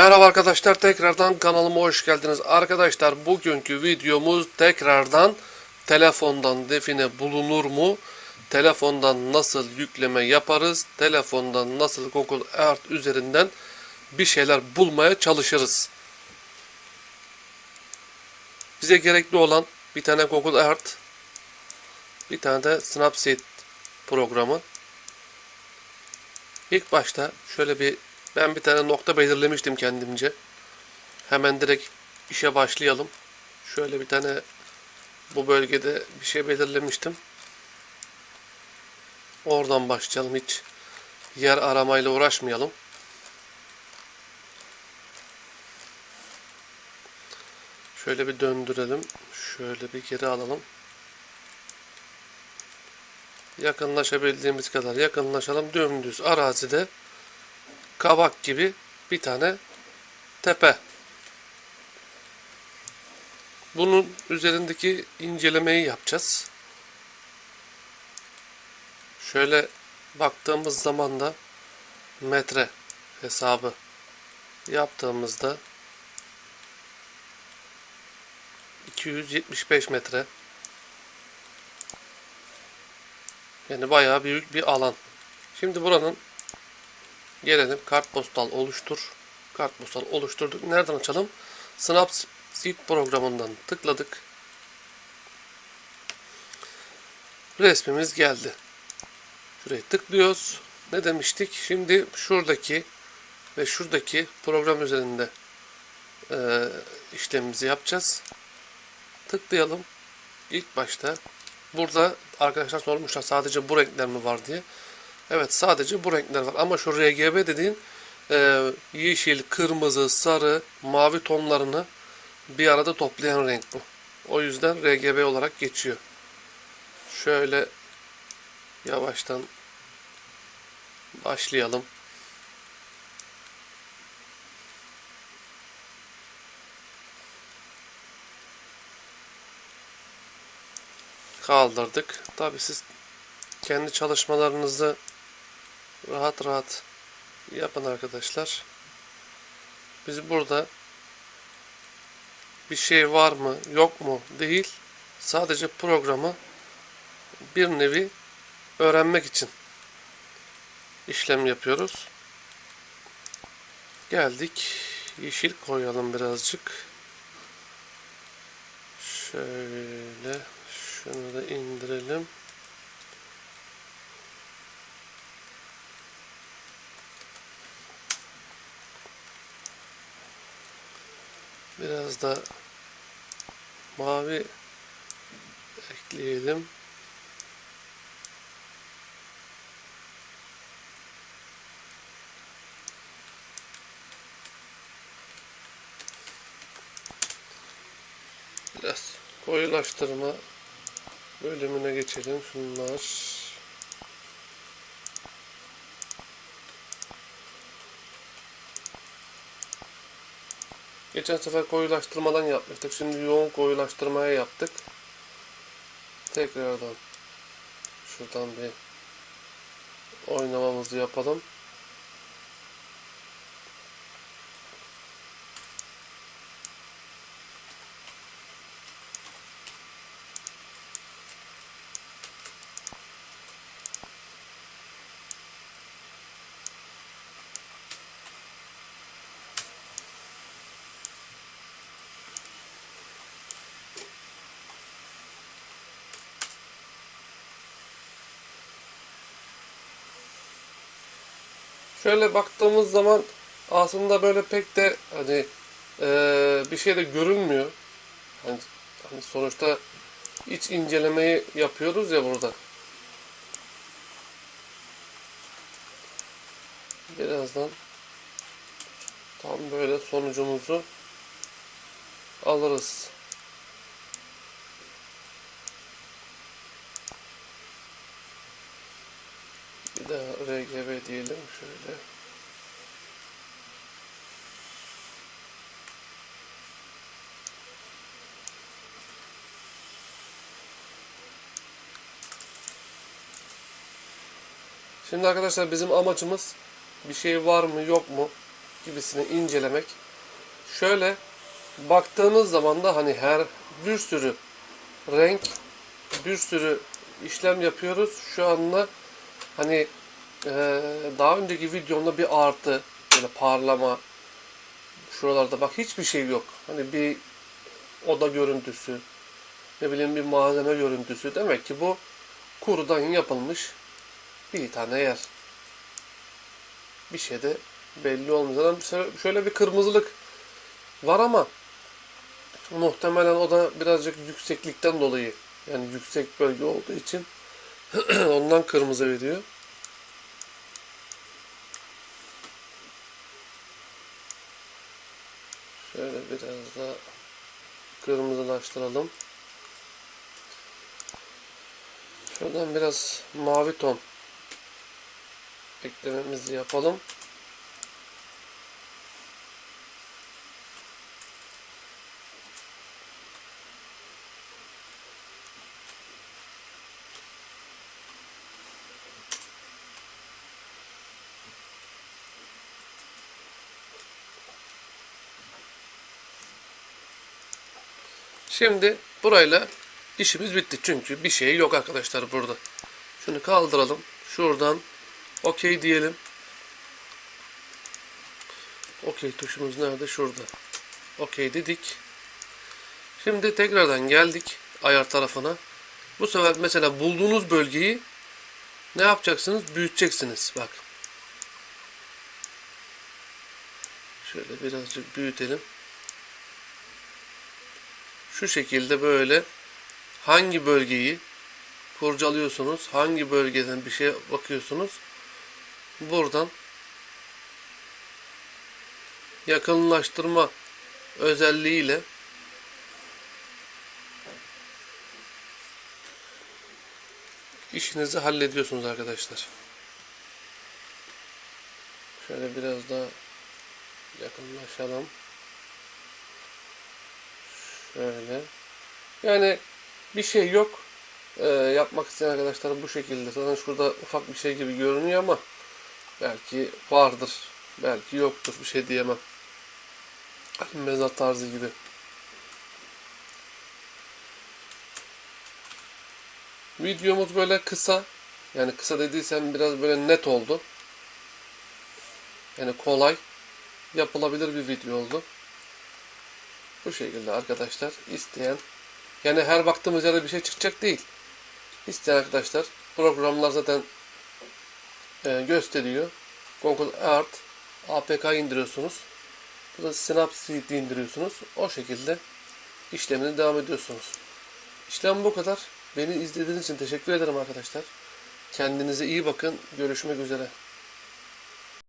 Merhaba arkadaşlar tekrardan kanalıma hoş geldiniz. Arkadaşlar bugünkü videomuz tekrardan telefondan define bulunur mu? Telefondan nasıl yükleme yaparız? Telefondan nasıl Google Earth üzerinden bir şeyler bulmaya çalışırız. Bize gerekli olan bir tane Google Earth, bir tane de Snapseed programı. İlk başta şöyle bir ben bir tane nokta belirlemiştim kendimce. Hemen direkt işe başlayalım. Şöyle bir tane bu bölgede bir şey belirlemiştim. Oradan başlayalım hiç yer aramayla uğraşmayalım. Şöyle bir döndürelim. Şöyle bir geri alalım. Yakınlaşabildiğimiz kadar yakınlaşalım. Dümdüz arazide kabak gibi bir tane tepe. Bunun üzerindeki incelemeyi yapacağız. Şöyle baktığımız zaman da metre hesabı yaptığımızda 275 metre yani bayağı büyük bir alan. Şimdi buranın Gelelim kartpostal oluştur. Kartpostal oluşturduk. Nereden açalım? Snapseed programından tıkladık. Resmimiz geldi. Şuraya tıklıyoruz. Ne demiştik? Şimdi şuradaki ve şuradaki program üzerinde e, işlemimizi yapacağız. Tıklayalım. İlk başta burada arkadaşlar sormuşlar sadece bu renkler mi var diye. Evet sadece bu renkler var ama şu RGB dediğin e, yeşil, kırmızı, sarı, mavi tonlarını bir arada toplayan renk bu. O yüzden RGB olarak geçiyor. Şöyle yavaştan başlayalım. Kaldırdık. Tabi siz kendi çalışmalarınızı rahat rahat yapın arkadaşlar. Biz burada bir şey var mı yok mu değil sadece programı bir nevi öğrenmek için işlem yapıyoruz. Geldik. Yeşil koyalım birazcık. Şöyle şunu da indirelim. Biraz da mavi ekleyelim. Biraz koyulaştırma bölümüne geçelim. Şunlar. Geçen sefer koyulaştırmadan yapmıştık. Şimdi yoğun koyulaştırmaya yaptık. Tekrardan şuradan bir oynamamızı yapalım. Şöyle baktığımız zaman aslında böyle pek de hani eee, bir şey de görünmüyor. Hani, hani sonuçta iç incelemeyi yapıyoruz ya burada. Birazdan tam böyle sonucumuzu alırız. Bir daha Diyelim şöyle. Şimdi arkadaşlar bizim amacımız bir şey var mı yok mu gibisini incelemek. Şöyle baktığınız zaman da hani her bir sürü renk, bir sürü işlem yapıyoruz. Şu anda hani eee, daha önceki videomda bir artı, böyle parlama, şuralarda bak hiçbir şey yok. Hani bir oda görüntüsü, ne bileyim bir malzeme görüntüsü. Demek ki bu kurudan yapılmış bir tane yer. Bir şey de belli olmuyor. Zaten şöyle bir kırmızılık var ama muhtemelen o da birazcık yükseklikten dolayı yani yüksek bölge olduğu için ondan kırmızı veriyor. Şöyle biraz da kırmızılaştıralım. Şuradan biraz mavi ton eklememizi yapalım. Şimdi burayla işimiz bitti. Çünkü bir şey yok arkadaşlar burada. Şunu kaldıralım. Şuradan okey diyelim. Okey tuşumuz nerede? Şurada. Okey dedik. Şimdi tekrardan geldik ayar tarafına. Bu sefer mesela bulduğunuz bölgeyi ne yapacaksınız? Büyüteceksiniz. Bak. Şöyle birazcık büyütelim. Şu şekilde böyle hangi bölgeyi kurcalıyorsunuz, hangi bölgeden bir şeye bakıyorsunuz. Buradan yakınlaştırma özelliğiyle işinizi hallediyorsunuz arkadaşlar. Şöyle biraz daha yakınlaşalım. Şöyle. Yani bir şey yok. Ee, yapmak isteyen arkadaşlar bu şekilde. Zaten şurada ufak bir şey gibi görünüyor ama belki vardır. Belki yoktur. Bir şey diyemem. Hani Mezar tarzı gibi. Videomuz böyle kısa. Yani kısa dediysem biraz böyle net oldu. Yani kolay yapılabilir bir video oldu. Bu şekilde arkadaşlar isteyen yani her baktığımız yerde bir şey çıkacak değil. İsteyen arkadaşlar programlar zaten e, gösteriyor. Google Art APK indiriyorsunuz. Burada Synapseed'i indiriyorsunuz. O şekilde işlemine devam ediyorsunuz. İşlem bu kadar. Beni izlediğiniz için teşekkür ederim arkadaşlar. Kendinize iyi bakın. Görüşmek üzere.